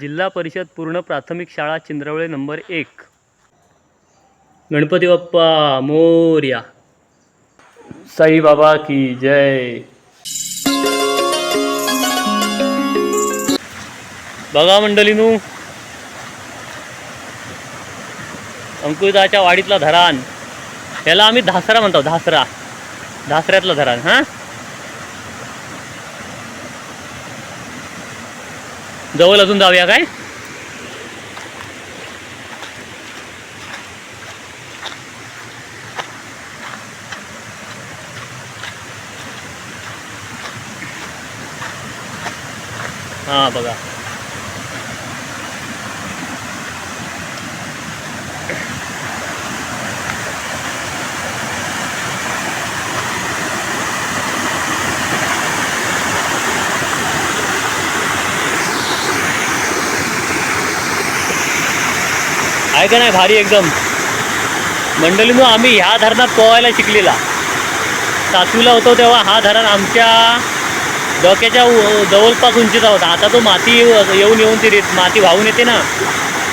जिल्हा परिषद पूर्ण प्राथमिक शाळा चिंद्रवळे नंबर एक. गणपती बाप्पा मोर्या. साई बाबा की जय. बघा मंडळीनू. अंकुदाच्या वाडीतला धरान. ह्याला आम्ही धासरा म्हणतो धासरा. धासऱ्यातलं धरान हां? जवळ अजून जाऊया काय? हां बघा. आहे का नाही भारी एकदम. मंडळीनं आम्ही ह्या धरणात पोहायला शिकलेला. सातवीला होतो तेव्हा हा धरण आमच्या डोक्याच्या जवळपास उंचीचा होता. आता तो माती येऊन येऊन ती रेत माती वाहून येते ना.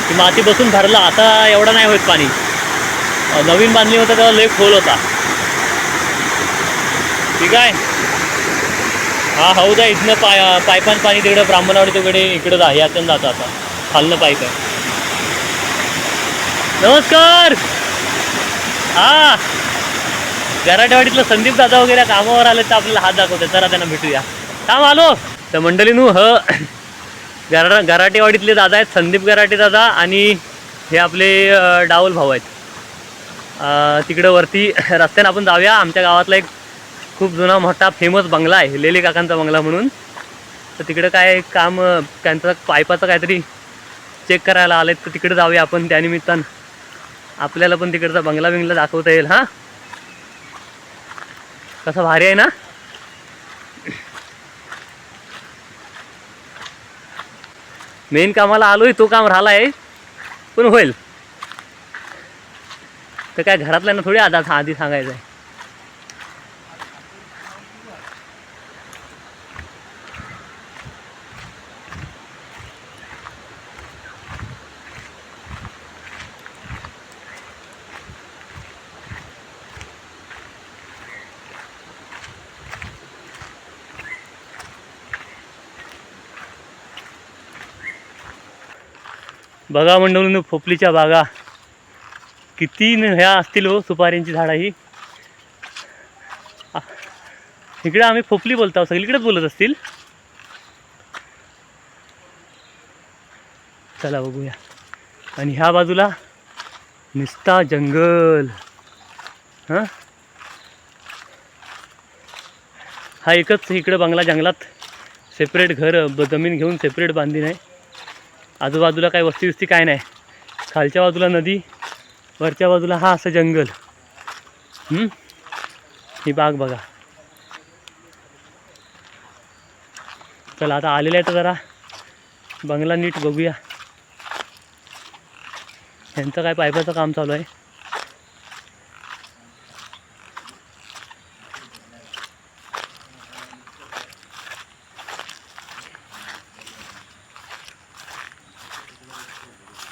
ती माती बसून भरला. आता एवढा नाही होत पाणी. नवीन बांधली होता तेव्हा लय खोल होता. ठीक आहे? हा हौदा इथनं पाय पायपान पाणी तिकडे ब्राह्मणवाडी तिकडे इकडं जा. यातून जातं आता. खालनं पाईप आहे. नमस्कार! हा! गराटेवाडीतलं संदीप दादा वगैरे कामावर आले तर आपल्याला हात दाखवते. जरा त्यांना भेटूया. थांब आलो! तर मंडळीनू ह गरा गराटेवाडीतले दादा आहेत संदीप गराटे दादा आणि हे आपले डावल भाऊ आहेत. तिकडं वरती रस्त्यानं आपण जाऊया. आमच्या गावातला एक खूप जुना मोठा फेमस बंगला आहे. लेले काकांचा बंगला म्हणून. तर तिकडं काय काम त्यांचा त्यांचं काहीतरी चेक करायला आलेत. तर तिकडे जाऊया आपण त्यानिमित्तानं आपल्याला पण तिकडचा बंगला बिंगला दाखवता येईल हां? कसा भारी आहे ना? मेन कामाला आलोय तो काम राहिला आहे पण होईल. तर काय घरातल्यांना थोडी आधा आधी सांगायचं आहे बघा मंडळून पोपलीच्या बागा. किती न ह्या असतील हो सुपाऱ्यांची झाडं ही. इकडे आम्ही पोपली बोलतो सगळीकडेच बोलत असतील. चला बघूया. आणि ह्या बाजूला निस्ता जंगल. हां? हा एकच इकडं बंगला जंगलात. सेपरेट घर ब जमीन घेऊन सेपरेट बांधली नाही आजूबाजूला काही वस्ती वस्ती काय नाही. खालच्या बाजूला नदी वरच्या बाजूला हा असं जंगल. ही बाग बघा. चला आता आलेलं आहे तर जरा. बंगला नीट बघूया. यांचं काय पायपाचं काम चालू आहे?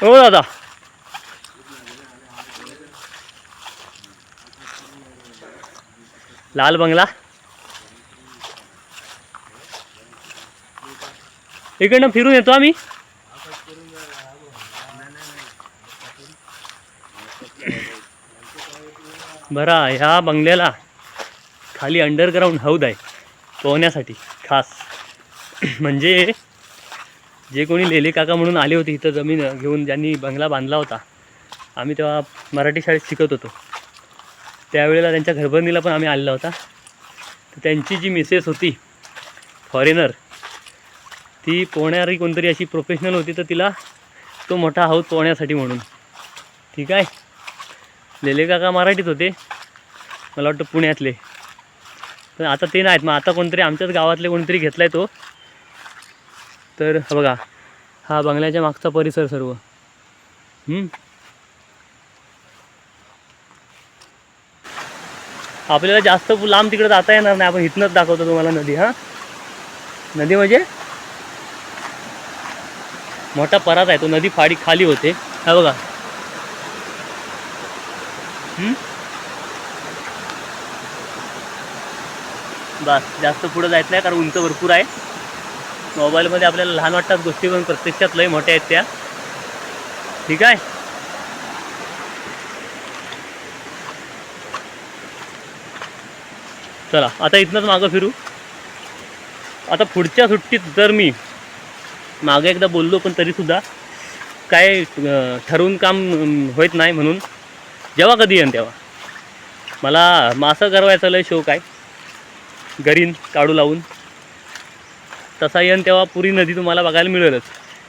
हो दादा. लाल बंगला. इकडनं फिरून येतो आम्ही. बरा ह्या बंगल्याला खाली अंडरग्राऊंड हौद आहे. पोहण्यासाठी खास. म्हणजे जे कोणी लेले काका म्हणून आले होते इथं जमीन घेऊन ज्यांनी बंगला बांधला होता आम्ही तेव्हा मराठी शाळेत शिकत होतो. त्यावेळेला त्यांच्या घरबंदीला पण आम्ही आलेला होता. तर त्यांची जी मिसेस होती फॉरेनर ती पोहणारी कोणतरी अशी प्रोफेशनल होती तर तिला तो मोठा हाऊस पोहण्यासाठी म्हणून. ठीक आहे? लेले काका मराठीत होते मला वाटतं पुण्यातले. पण आता ते नाहीत. मग आता कोणतरी आमच्याच गावातले कोणतरी घेतला आहे तो. तर बघा हा बंगल्याच्या मागचा परिसर सर्व. हम्म. आपल्याला जास्त लांब तिकडे जाता येणार नाही आपण इथनंच दाखवतो तुम्हाला नदी हां? नदी म्हणजे? मोठा परात आहे तो नदी फाडी खाली होते. हा बघा. हम्म? बस जास्त पुढं जायचं नाही कारण उंच भरपूर आहे. मोबाईलमध्ये आपल्याला लहान वाटतात गोष्टी पण प्रत्यक्षात लय मोठ्या आहेत त्या. ठीक आहे? चला आता इथनंच मागं फिरू. आता पुढच्या सुट्टीत जर मी मागे एकदा बोललो पण तरीसुद्धा काय ठरवून काम होत नाही म्हणून जेव्हा कधी येईन तेव्हा. मला मासं करवायचा लय शौक आहे. गरीन काढू लावून. तसा येईन तेव्हा पुरी नदी तुम्हाला बघायला मिळेलच.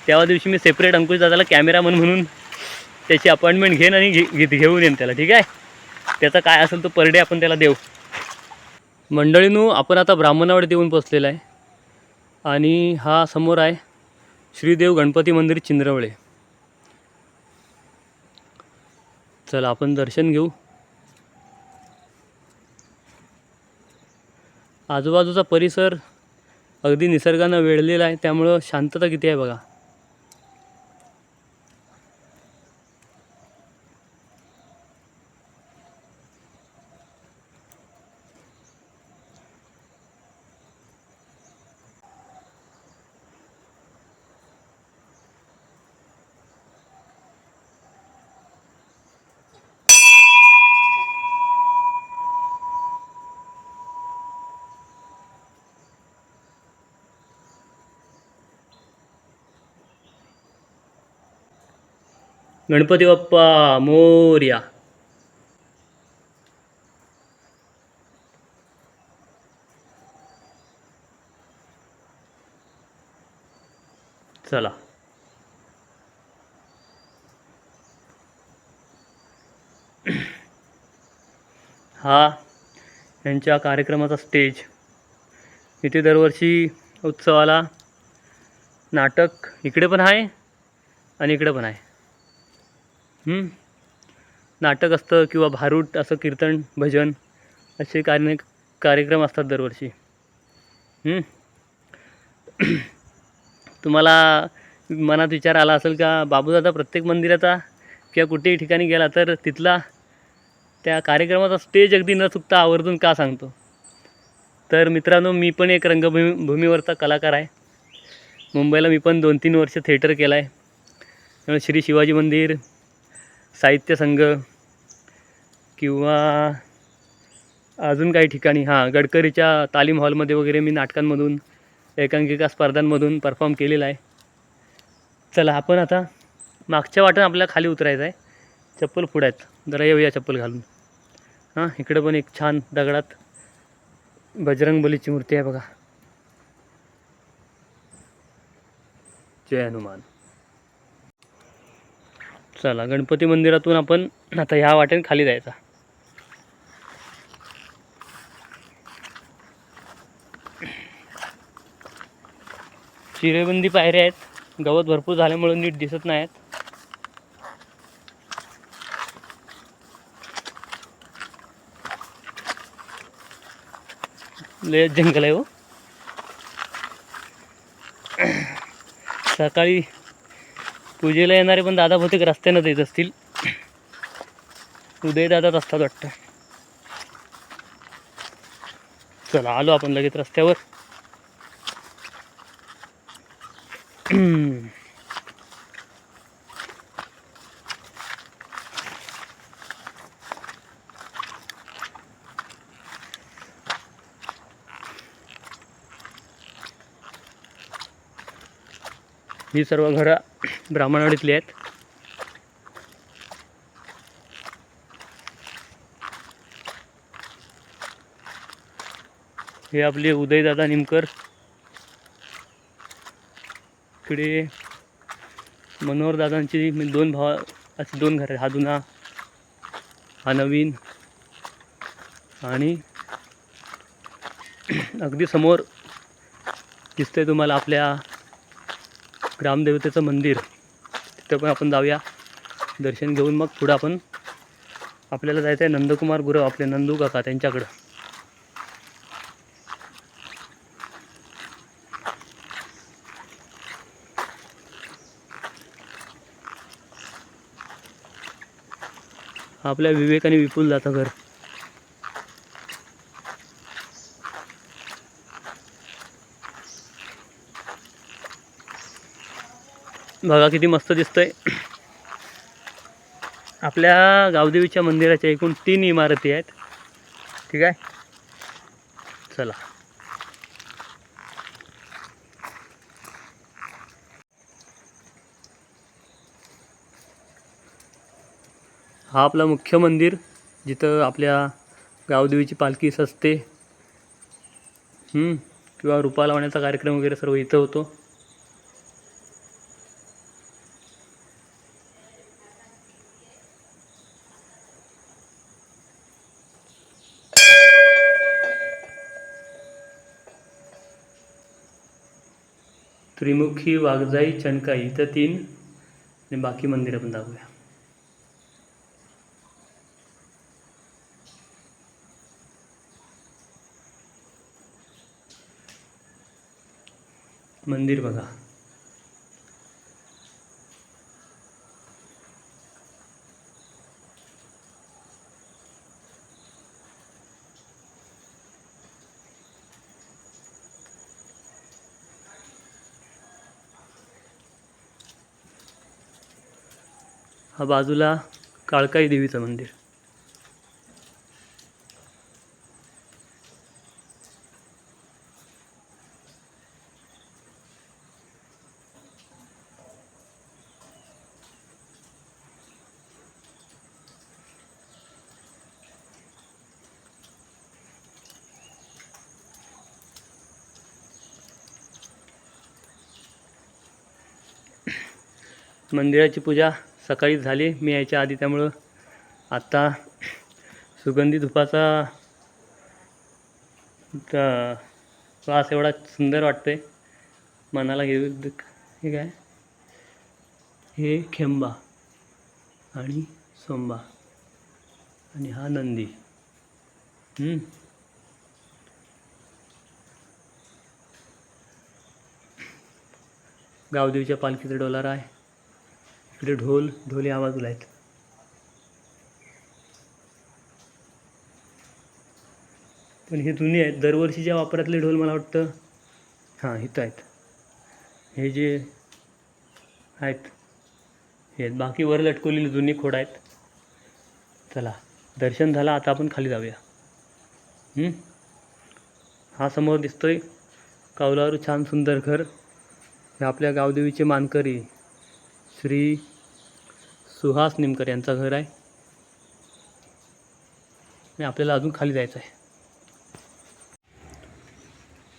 तेव्हा दिवशी मी सेपरेट अंकुश दादाला कॅमेरामन म्हणून त्याची अपॉइंटमेंट घेईन आणि घे घे- घेऊन येईन त्याला ठीक आहे? त्याचा काय असेल तो पर डे आपण त्याला देऊ. मंडळीनू आपण आता ब्राह्मणावर देऊन पोचलेला आहे. आणि हा समोर आहे श्रीदेव गणपती मंदिर चिंद्रवळे. चला आपण दर्शन घेऊ. आजूबाजूचा परिसर अगदी निसर्गानं वेढलेला आहे त्यामुळं शांतता किती आहे बघा. गणपती बाप्पा मोर्या. चला. हा यांच्या कार्यक्रमाचा स्टेज इथे दरवर्षी उत्सवाला नाटक इकडे पण आहे आणि इकडे पण आहे. नाटक असतं किंवा भारूट असं कीर्तन भजन असे कार्य कार्यक्रम असतात दरवर्षी. तुम्हाला मनात विचार आला असेल का बाबूदादा प्रत्येक मंदिराचा किंवा कुठेही ठिकाणी गेला तर तिथला त्या कार्यक्रमाचा स्टेज अगदी न चुकता आवर्जून का सांगतो? तर मित्रांनो मी पण एक रंगभूमी भूमीवरचा कलाकार आहे. मुंबईला मी पण दोन तीन वर्ष थिएटर केलं आहे श्री शिवाजी मंदिर साहित्य संघ किंवा अजून काही ठिकाणी हां गडकरीच्या तालीम हॉलमध्ये वगैरे मी नाटकांमधून एकांकिका स्पर्धांमधून परफॉर्म केलेला आहे. चला आपण आता मागच्या वाटण आपल्याला खाली उतरायचं आहे. चप्पल पुढे आहेत जरा येऊया चप्पल घालून. हां इकडं पण एक छान दगडात बजरंग बलीची मूर्ती आहे बघा. जय हनुमान. चला गणपती मंदिरातून आपण आता ह्या वाटेने खाली जायचा. चिरेबंदी पायऱ्या आहेत. गवत भरपूर झाल्यामुळे नीट दिसत नाहीत. लय जंगल आहे हो. सकाळी पूजेला येणारे पण दादा बहुतेक रस्त्यानं येत असतील. उदय दादाच असतात वाटतं चला आलो आपण लगेच रस्त्यावर. ही सर्व घरं ब्राह्मणवाडीतले आहेत. हे आपले उदयदादा निमकर. इकडे मनोहरदादांची म्हणजे दोन भाव असे दोन घर हा जुना हा नवीन आणि अगदी समोर दिसतंय तुम्हाला आपल्या ग्रामदेवतेचं मंदिर. तिथं पण आपण जाऊया. दर्शन घेऊन मग पुढं आपण आपल्याला जायचं आहे नंदकुमार गुरव आपले नंदू काका त्यांच्याकडं. आपल्या विवेक आणि विपुल जातं घर. बघा किती मस्त दिसतंय. आपल्या गावदेवीच्या मंदिराच्या एकूण तीन इमारती आहेत. ठीक आहे? चला. हा आपला मुख्य मंदिर जिथं आपल्या गावदेवीची पालखी सजते. हम्म, किंवा रुपा लावण्याचा कार्यक्रम वगैरे सर्व इथं होतो. त्रिमुखी वाघजाई चणकाई इथं तीन. आणि बाकी मंदिरं पण दाखवूया. मंदिर बघा. बाजूला काळकाई देवीचं मंदिर. मंदिराची पूजा सकाळी झाले. मी यायच्या आधी त्यामुळं आत्ता सुगंधी धुपाचा त- वास एवढा सुंदर वाटतो आहे मनाला घेऊ हे काय? हे खेंबा आणि सोंबा आणि हा नंदी. गावदेवीच्या पालखीचा डोलारा आहे. इकडे ढोल ढोल या बाजूला आहेत. पण हे जुने आहेत. दरवर्षीच्या वापरातले ढोल मला वाटतं हां इथं आहेत. हे जे आहेत हे आहेत. बाकी वर लटकवलेले जुनी खोड आहेत. चला दर्शन झालं आता आपण खाली जाऊया. हा समोर दिसतोय कौलारू छान सुंदर घर. हे आपल्या गावदेवीचे मानकरी. श्री सुहास निमकर यांचं घर आहे. आणि आपल्याला अजून खाली जायचं आहे.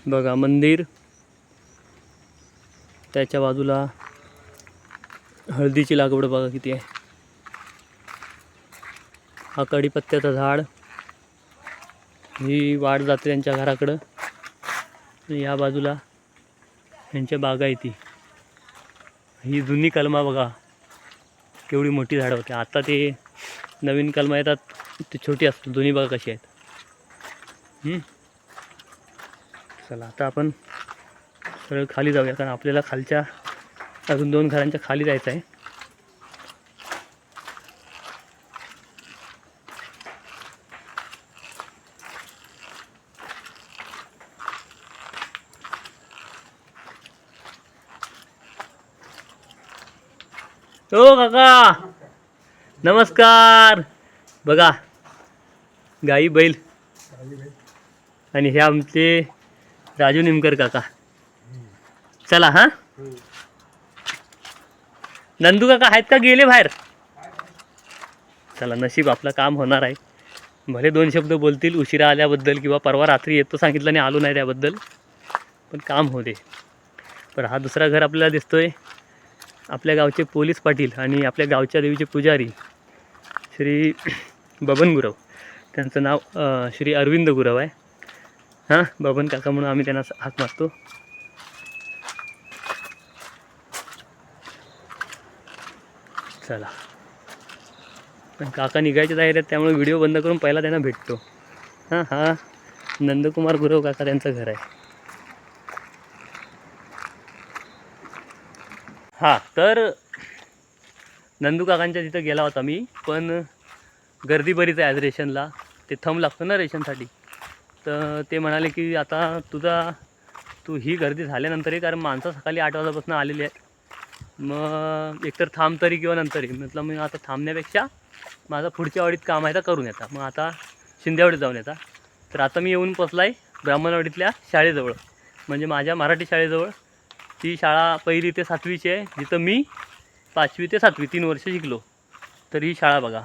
बघा मंदिर. त्याच्या बाजूला हळदीची लागवड बघा किती आहे. हा कढीपत्त्याचं झाड. ही वाढ जाते त्यांच्या घराकडं. या बाजूला यांच्या बागायती. ही जुनी कलमा बघा. केवढी मोठी झाडं होती. आता ते नवीन कलमा येतात. ते छोटी असतात. दोन्ही बघा कशी आहेत. चला आता आपण सरळ खाली जाऊया. कारण आपल्याला खालच्या अजून दोन घरांच्या खाली जायचं आहे. ओ काका. नमस्कार. बघा गाई बैल आणि हे आमचे राजू निमकर काका. चला हां? नंदू काका आहेत का? गेले बाहेर? चला नशीब आपलं काम होणार आहे. भले दोन शब्द बोलतील उशिरा आल्याबद्दल किंवा परवा रात्री येतो सांगितलं आणि आलो नाही त्याबद्दल पण काम होते पण हा दुसरा घर आपल्याला दिसतोय. आपल्या गावचे पोलीस पाटील आणि आपल्या गावच्या देवीचे पुजारी श्री बबन गुरव. त्यांचं नाव श्री अरविंद गुरव आहे. हां बबन काका म्हणून आम्ही त्यांना हात मारतो. चला. पण काका निघायच्या तयारी आहेत त्यामुळे व्हिडिओ बंद करून पहिला त्यांना भेटतो. हां हां. नंदकुमार गुरव काका त्यांचं घर आहे. हां तर नंदू काकांच्या तिथं गेला होता मी पण गर्दी बरीच आहे आज रेशनला. ते थंब लागतं ना रेशनसाठी. तर ते म्हणाले की आता तुझा तू ही गर्दी झाल्यानंतरही कारण माणसं सकाळी आठ वाजापासून आलेली आहेत. मग एकतर थांब तरी किंवा नंतरही म्हटलं मी आता थांबण्यापेक्षा माझा पुढच्या वाडीत काम आहे तर करून येता. मग आता शिंदेवाडीत जाऊन येता. तर आता मी येऊन पोचला आहे ब्राह्मणवाडीतल्या शाळेजवळ. म्हणजे माझ्या मराठी शाळेजवळ. ती शाळा पहिली ते सातवीची आहे. जिथं मी पाचवी ते सातवी तीन वर्ष शिकलो. तर ही शाळा बघा.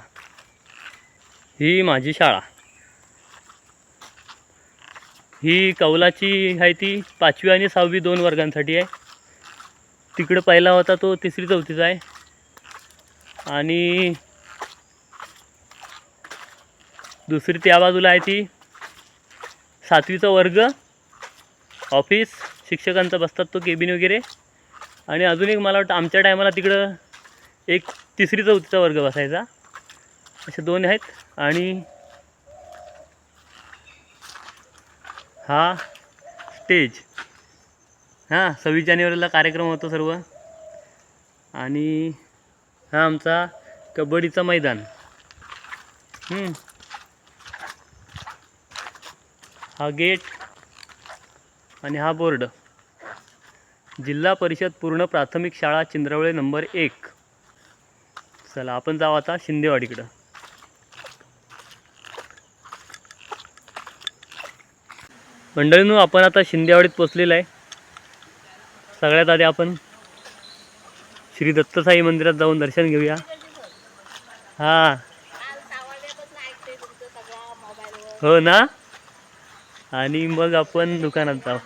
ही माझी शाळा. ही कौलाची आहे ती. पाचवी आणि सहावी दोन वर्गांसाठी आहे. तिकडं पहिला होता तो तिसरी चौथीचा आहे. आणि दुसरी त्या बाजूला आहे ती. सातवीचा वर्ग ऑफिस शिक्षकांचा बसतात तो केबिन वगैरे. आणि अजून एक मला वाटतं आमच्या टायमाला तिकडं एक तिसरी चौथीचा वर्ग बसायचा. असे दोन आहेत. आणि हा स्टेज. हां सव्वीस जानेवारीला कार्यक्रम होतो सर्व. आणि हा आमचा कबड्डीचं मैदान. हा गेट आणि हा बोर्ड. जिल्हा परिषद पूर्ण प्राथमिक शाळा चिंद्रवळे नंबर एक. चला आपण जाऊ आता शिंदेवाडीकडं. मंडळींनो आपण आता शिंदेवाडीत पोचलेलं आहे. सगळ्यात आधी आपण श्री दत्तसाई मंदिरात जाऊन दर्शन घेऊया. हां. हो ना? आणि मग आपण दुकानात जाऊ.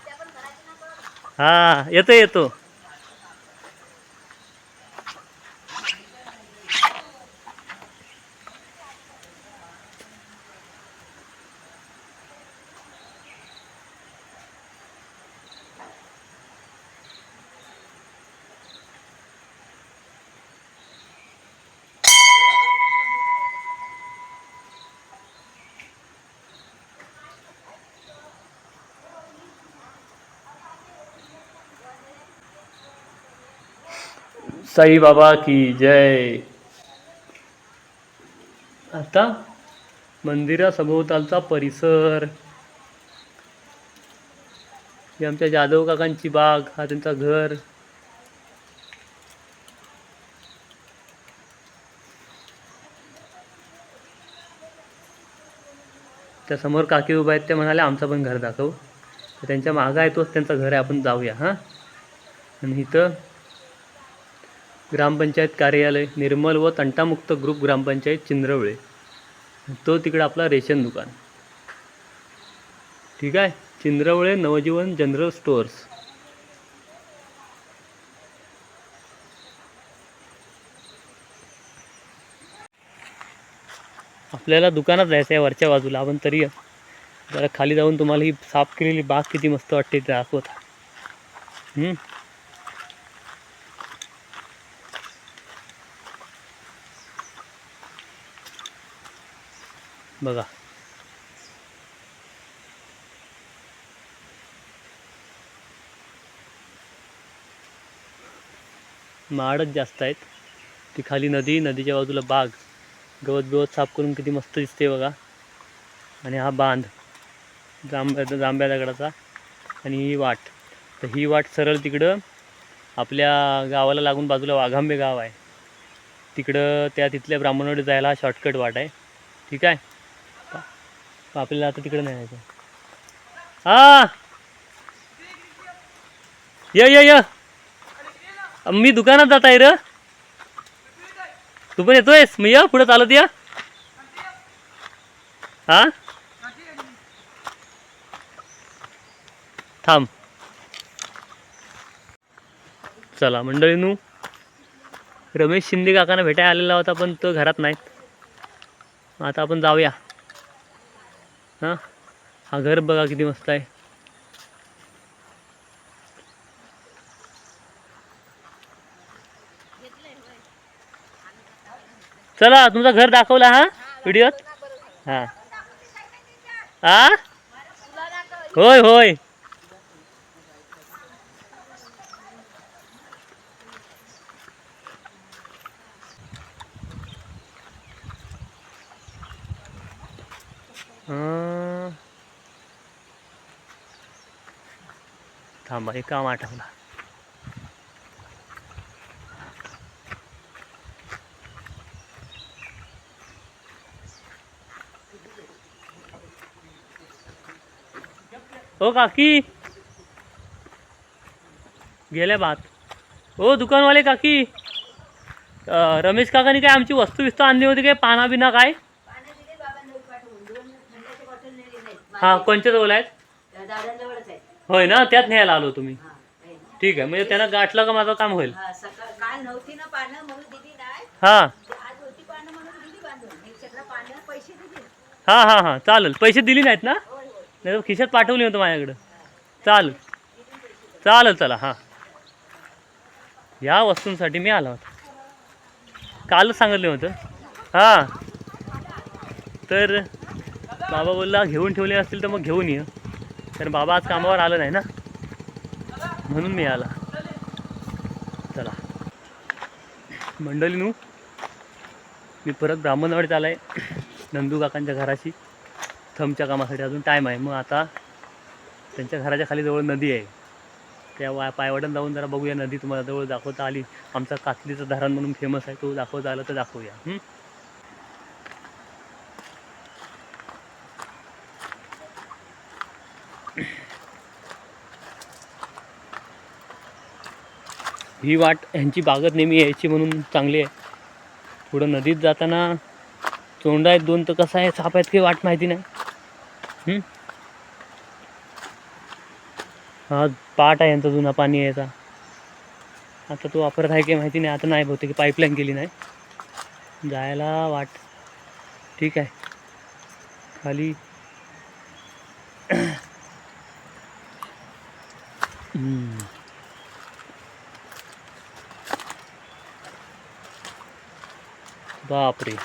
हा येतो येतो. साई बाबा की जय। आता मंदिरासभोवतालचा परिसर. ही आमच्या जाधव काकांची बाग हा त्यांचा घर. त्या समोर काकी उभा आहेत त्या म्हणाले आमचं पण घर दाखव. तर त्यांच्या मागं आहे तोच त्यांचं घर आहे आपण जाऊया हां. आणि इथं ग्रामपंचायत कार्यालय निर्मल व तंटामुक्त ग्रुप ग्रामपंचायत चिंद्रवळे. तो तिकडं आपला रेशन दुकान. ठीक आहे? Chindravale Navjeevan general stores. आपल्याला दुकानात जायचं आहे वरच्या बाजूला. आपण तरी जरा खाली जाऊन तुम्हाला ही साफ केलेली बाग किती मस्त वाटते ते हम्म? बघा. माडच जास्त आहेत. ती खाली नदी नदीच्या बाजूला बाग. गवत बिवत साफ करून किती मस्त दिसते बघा. आणि हा बांध जांब्या जांभ्या दगडाचा आणि ही वाट. तर ही वाट सरळ तिकडं आपल्या गावाला लागून बाजूला वाघांबे गाव आहे. तिकडं त्या तिथल्या ब्राह्मणवाडी जायला हा शॉर्टकट वाट आहे. ठीक आहे? आपल्याला आता तिकडे नाही जायचं. हा! य य य. मी दुकानात जात आहे र. तू पण येतोयस? मी या पुढे चालत या. हा? थांब. चला मंडळीनू. रमेश शिंदे काकांना भेटायला आलेला होता पण तो घरात नाहीत. आता आपण जाऊया. हां? हा घर बघा किती मस्त आहे. चला तुमचं घर दाखवला हा? व्हिडिओत? हां. आ? होय होय. अं, थांबा एक काम आठवला. ओ काकी! गेल्या बात. ओ दुकानवाले काकी! रमेश काकानी काय आमची वस्तू बिस्तू आणली होती काय? पाना बिना काय? हा कोणच्या जवळ आहेत होय ना? त्यात न्यायला आलो तुम्ही. हा आहे ना. ठीक आहे. म्हणजे त्यांना गाठलं का माझं काम होईल? हा सकाळ काल नव्हती ना पानं म्हणून दिली नाही. हा. ते आज होती पानं म्हणून दिली बांधून. एक चक्र पानं पैसे दिले. हा हा हा. चालेल. पैसे दिली नाहीत ना? होय होय. नाही तर खिशात पाठवली होतं माझ्याकडं. चालेल. चालेल चला. हां. या वस्तूंसाठी मी आलो होतो. कालच सांगितलं होतं. हां. तर बाबा बोलला घेऊन ठेवले असतील तर मग घेऊन ये. तर बाबा आज कामावर आलं नाही ना? म्हणून मी आला. चला. मंडळीनू मी परत ब्राह्मणवाडीत आला आहे नंदू काकांच्या घराशी. थमच्या कामासाठी अजून टाईम आहे. मग आता त्यांच्या घराच्या खाली जवळ नदी आहे. त्या वा पायवाटण जाऊन जरा बघूया नदी तुम्हाला जवळ दाखवता आली. आमचा कातलीचं धरण म्हणून फेमस आहे. तो दाखवता आला तर दाखवूया. ही वाट ह्यांची बागत नेहमी यायची म्हणून चांगली आहे. पुढं नदीत जाताना चोंडा आहेत दोन तर कसं आहे साप आहेत काही वाट माहिती नाही. हा पाट आहे यांचा जुना पाणी यायचा आता तो वापरत आहे काही माहिती नाही आता नाही बहुतेक पाईपलाईन केली नाही. जायला वाट. ठीक आहे. खाली. हम्म. बापरे.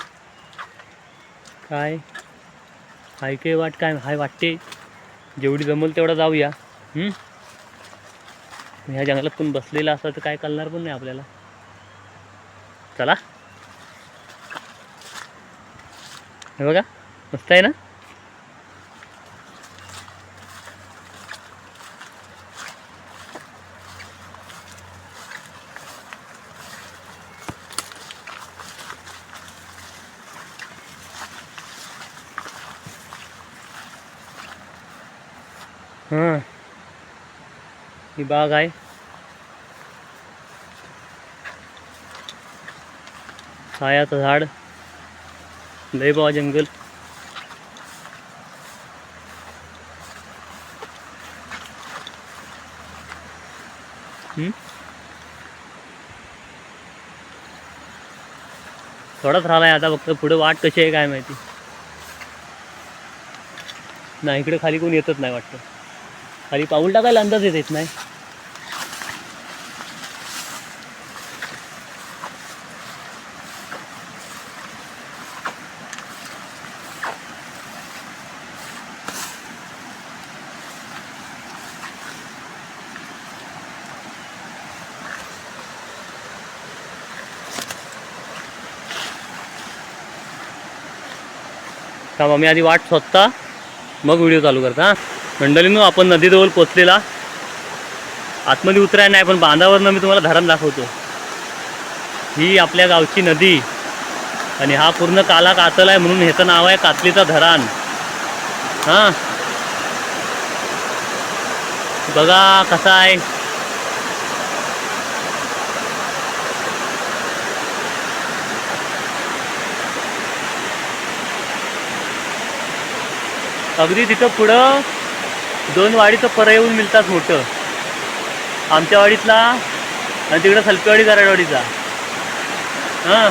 काय? हाय काय वाट काय हाय वाटते? जेवढी जमल तेवढा जाऊया. ह्या जंगलात पण बसलेला असं तर काय कळणार पण नाही आपल्याला. चला. हे बघा मस्त आहे ना हां ही बाग आहे. सायाचं झाड लयबा जंगल. हम्म? थोडाच राहिलाय आता फक्त. पुढे वाट कशी आहे काय माहिती. नाही इकडे खाली कोण येतच नाही वाटतं. खाली पाऊल टाकायला अंदाज येत येत नाही. थांबा मी आधी वाट स्वतः मग व्हिडिओ चालू करता हां. मंडळींनो आपण नदीजवळ पोचलेला. आतमध्ये उतराय नाही पण बांधावरनं मी तुम्हाला धरण दाखवतो. ही आपल्या गावची नदी. आणि हा पूर्ण काला कातल आहे म्हणून ह्याचं नाव आहे कातलीचा धरण. हां. बघा कसा आहे. अगदी तिथं पुढं दोन वाडीचं परं येऊन मिळतात मोठं. आमच्या वाडीतला आणि तिकडं सलपेवाडी कराडवाडीचा हां.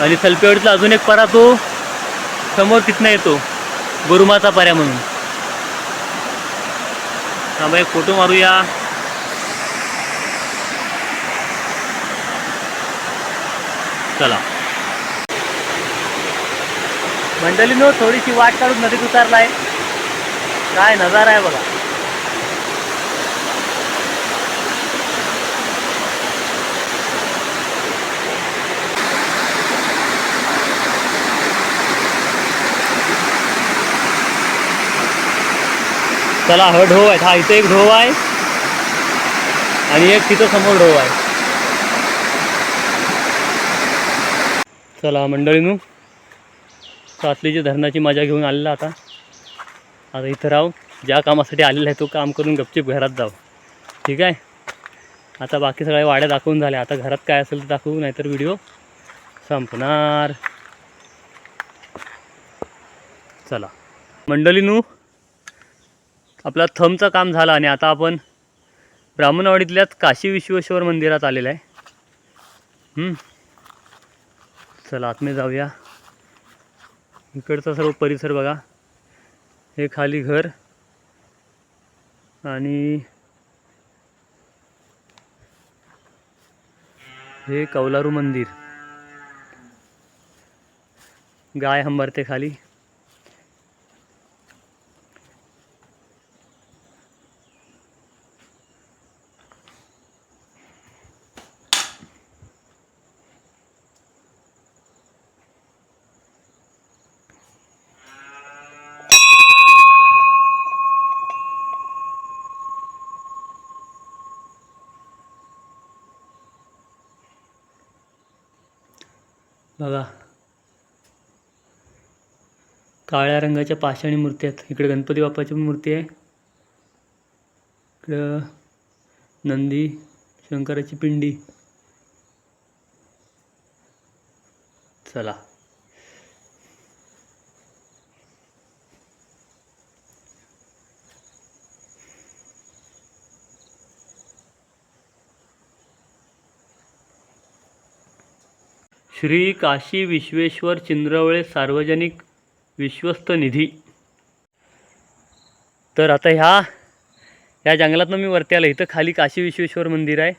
आणि सलपेवाडीतला अजून एक परा तो समोर तिथनं येतो गुरुमाचा पर्या म्हणून. हा एक फोटो मारूया. चला. मंडळीनो थोडीशी वाट काढून नदीत उतरलाय. काय नजारा आहे बघा. चला हा ढोव आहे. हा इथे एक ढोव आहे. आणि एक तिथं समोर ढोव आहे. चला मंडळीनू. सासलीच्या धरणाची मजा घेऊन आलेला आता. आता इथं राहू. ज्या कामासाठी आलेला आहे तो काम करून गपचिप घरात जाऊ. ठीक आहे? आता बाकी सगळ्या वाड्या दाखवून झाल्या. आता घरात काय असेल तर दाखवू नाहीतर व्हिडिओ संपणार. चला. मंडळीनू आपला थंबचं काम झालं आणि आता आपण ब्राह्मणवाडीतल्याच काशी विश्वेश्वर मंदिरात आलेलं आहे. चला आतमध्ये जाऊया. इकडचा सर्व परिसर बघा. हे खाली घर आणि हे कौलारू मंदिर. गाय हंबरते खाली. बघा. काळ्या रंगाच्या पाषाणी मूर्ती आहेत. इकडे गणपती बाप्पाची पण मूर्ती आहे. इकडं नंदी शंकराची पिंडी. चला. श्री काशी विश्वेश्वर चिंद्रवळे सार्वजनिक विश्वस्त निधी. तर आता ह्या ह्या जंगलातनं मी वरती आलं. इथं खाली काशी विश्वेश्वर मंदिर आहे.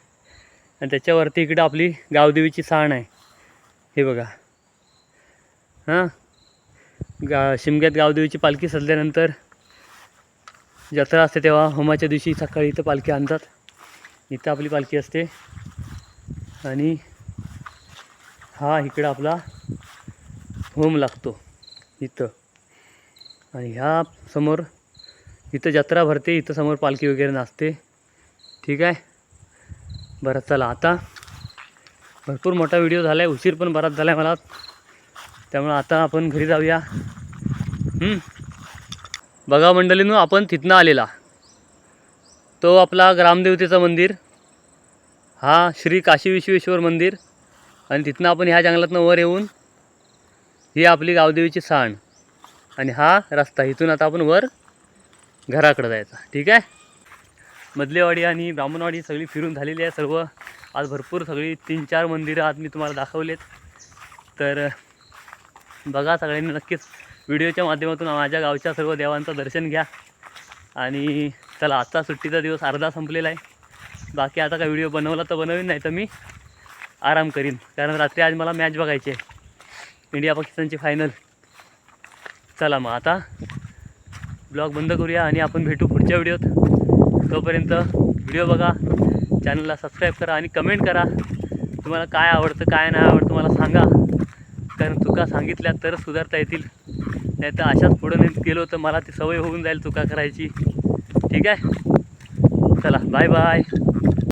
आणि त्याच्यावरती इकडं आपली गावदेवीची साण आहे. हे बघा. हां? गा शिमग्यात गावदेवीची पालखी सजल्यानंतर जत्रा असते तेव्हा होमाच्या दिवशी सकाळी इथं पालखी आणतात. इथं आपली पालखी असते. आणि हा इकडं आपला होम लागतो इथं. आणि ह्या समोर इथं जत्रा भरते इथं समोर पालखी वगैरे नाचते. ठीक आहे? बरं चला आता. भरपूर मोठा व्हिडिओ झाला आहे उशीर पण बराच झाला आहे मला. त्यामुळं आता आपण घरी जाऊया. बघा मंडळीनं आपण तिथनं आलेला. तो आपला ग्रामदेवतेचं मंदिर. हा श्री काशी विश्वेश्वर मंदिर. आणि तिथनं आपण ह्या जंगलातनं वर येऊन ही आपली गावदेवीची सांड आणि हा रस्ता इथून आता आपण वर घराकडं जायचा. ठीक आहे? मधलेवाडी आणि ब्राह्मणवाडी सगळी फिरून झालेली आहे सर्व. आज भरपूर सगळी तीन चार मंदिरं आज मी तुम्हाला दाखवलेत. तर बघा सगळ्यांनी नक्कीच व्हिडिओच्या माध्यमातून माझ्या गावच्या सर्व देवांचं दर्शन घ्या. आणि चला आजचा सुट्टीचा दिवस अर्धा संपलेला आहे. बाकी आता काय व्हिडिओ बनवला तर बनवीन नाही तर मी आराम करीन. कारण रात्री आज मला मॅच बघायची आहे. इंडिया पाकिस्तानची फायनल चला मग आता ब्लॉग बंद करूया आणि आपण भेटू पुढच्या व्हिडिओत तोपर्यंत व्हिडिओ बघा चॅनलला सबस्क्राईब करा आणि कमेंट करा. तुम्हाला काय आवडतं काय नाही आवडतं मला सांगा. कारण चुका सांगितल्या तरच सुधारता येतील. नाही तर अशाच पुढं नेत गेलो तर मला ती सवय होऊन जाईल चुका करायची. ठीक आहे? चला बाय बाय